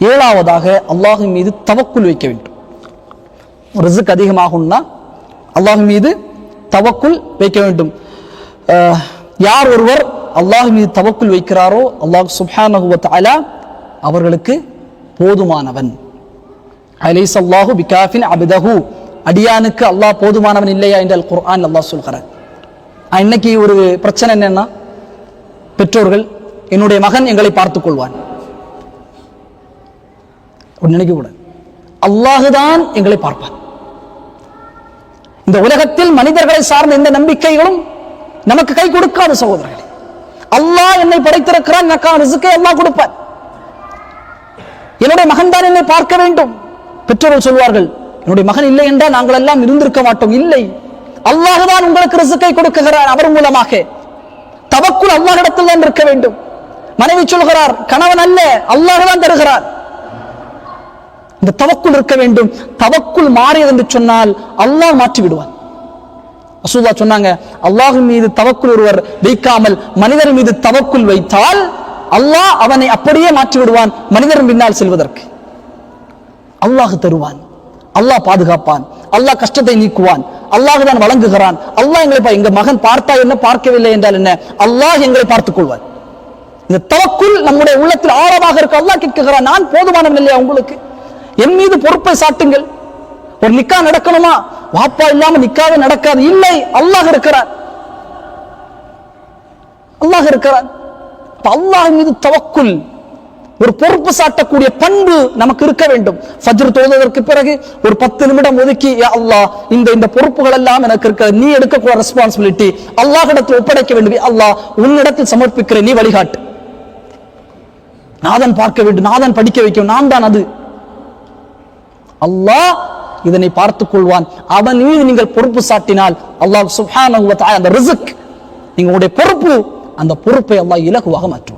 ஏழாவதாக அல்லாஹின் மீது தவக்குள் வைக்க வேண்டும். ரிசுக் அதிகமாகும்னா அல்லாஹ் மீது தவக்குள் வைக்க வேண்டும். யார் ஒருவர் அல்லாஹ் மீது தவக்குள் வைக்கிறாரோ அல்லாஹ் சுப்ஹானஹு அலா அவர்களுக்கு போதுமானவன். அலைஸ் அல்லாஹு பிகாஃபின் அபிதஹு. அடியானுக்கு அல்லாஹ் போதுமானவன் இல்லையா என்று அல் குர்ஆன் அல்லாஹ் சொல்கிறார். இன்னைக்கு ஒரு பிரச்சனை என்னன்னா பெற்றோர்கள் என்னுடைய மகன் எங்களை பார்த்துக் கொள்வான் அப்படி நினைக்க கூடாது அல்லாஹுதான் எங்களை பார்ப்பான் இந்த உலகத்தில் மனிதர்களை சார்ந்த எந்த நம்பிக்கைகளும் நமக்கு கை கொடுக்காத சகோதரர்களே. அல்லாஹ் என்னை படைத்திருக்கிறான் எனக்கான ரிசுக்கை எல்லாம் கொடுப்பான் என்னுடைய மகன் தான் என்னை பார்க்க வேண்டும். பெற்றோர்கள் சொல்வார்கள் என்னுடைய மகன் இல்லை என்றால் நாங்கள் எல்லாம் இருந்திருக்க மாட்டோம். இல்லை. அல்லாஹ் தான் உங்களுக்கு ரிசுக்கை கொடுக்குகிறார் அவர் மூலமாக. தவக்குள் அல்லாஹிடத்தில் தான் இருக்க வேண்டும். மனைவி சொல்கிறார் கணவன் அல்ல அல்லாஹ் தான் தருகிறார். இந்த தவக்குள் இருக்க வேண்டும். தவக்குள் மாறியது என்று சொன்னால் அல்லாஹ் மாற்றி விடுவான் அசூதா சொன்னாங்க அல்லாஹ் மீது தவக்குள் ஒருவர் வைக்காமல் மனிதர் மீது தவக்குள் வைத்தால் அல்லாஹ் அவனை அப்படியே மாற்றி விடுவான் மனிதர் பின்னால் செல்வதற்கு. அல்லாஹ் தருவான். அல்லாஹ் பாதுகாப்பான். அல்லாஹ் கஷ்டத்தை நீக்குவான். அல்லாஹ் தான் வழங்குகிறான். அல்லாஹ் எங்களை பா- எங்க மகன் பார்த்தா என்ன பார்க்கவில்லை என்றால் என்ன? அல்லாஹ் எங்களை பார்த்துக் கொள்வான். இந்த தவக்குள் நம்முடைய உள்ளத்தில் ஆழமாக இருக்க அல்லாஹ் கேட்கிறான் நான் போதுமானவன் இல்லையா உங்களுக்கு? என் மீது பொறுப்பை சாட்டுங்கள். ஒரு நிக்கா நடக்கணுமா? வாப்பா இல்லாம நிக்காத நடக்காது. இல்லை அல்லாஹ் இருக்கிறார். அல்லாஹ் இருக்கிறார். அல்லாஹ் மீது தவக்குல். ஒரு பொறுப்பு சாட்டக்கூடிய பண்பு நமக்கு இருக்க வேண்டும். ஃபஜ்ர் தோதுவதற்கு பிறகு ஒரு பத்து நிமிடம் ஒதுக்கி அல்லா அல்லாஹ் இந்த இந்த பொறுப்புகள் எல்லாம் எனக்கு இருக்க நீ எடுக்கக்கூடிய ரெஸ்பான்சிபிலிட்டி அல்லாஹ்விடத்தில் ஒப்படைக்க வேண்டும். அல்லாஹ் உன்னிடத்தில் சமர்ப்பிக்கிறேன். நீ வழிகாட்டு. நாதன் பார்க்க வேண்டும். நாதன் படிக்க வைக்கும். நான் தான் அது. அல்லாஹ் இதனை பார்த்துக் கொள்வான் அவன் மீது நீங்கள் பொறுப்பு சாட்டினால் அல்லாஹ் சுஹான் அந்த ரிஸ்க் நீங்களுடைய பொறுப்பு அந்த பொறுப்பை அல்லாஹ் இலகுவாக மாற்றும்.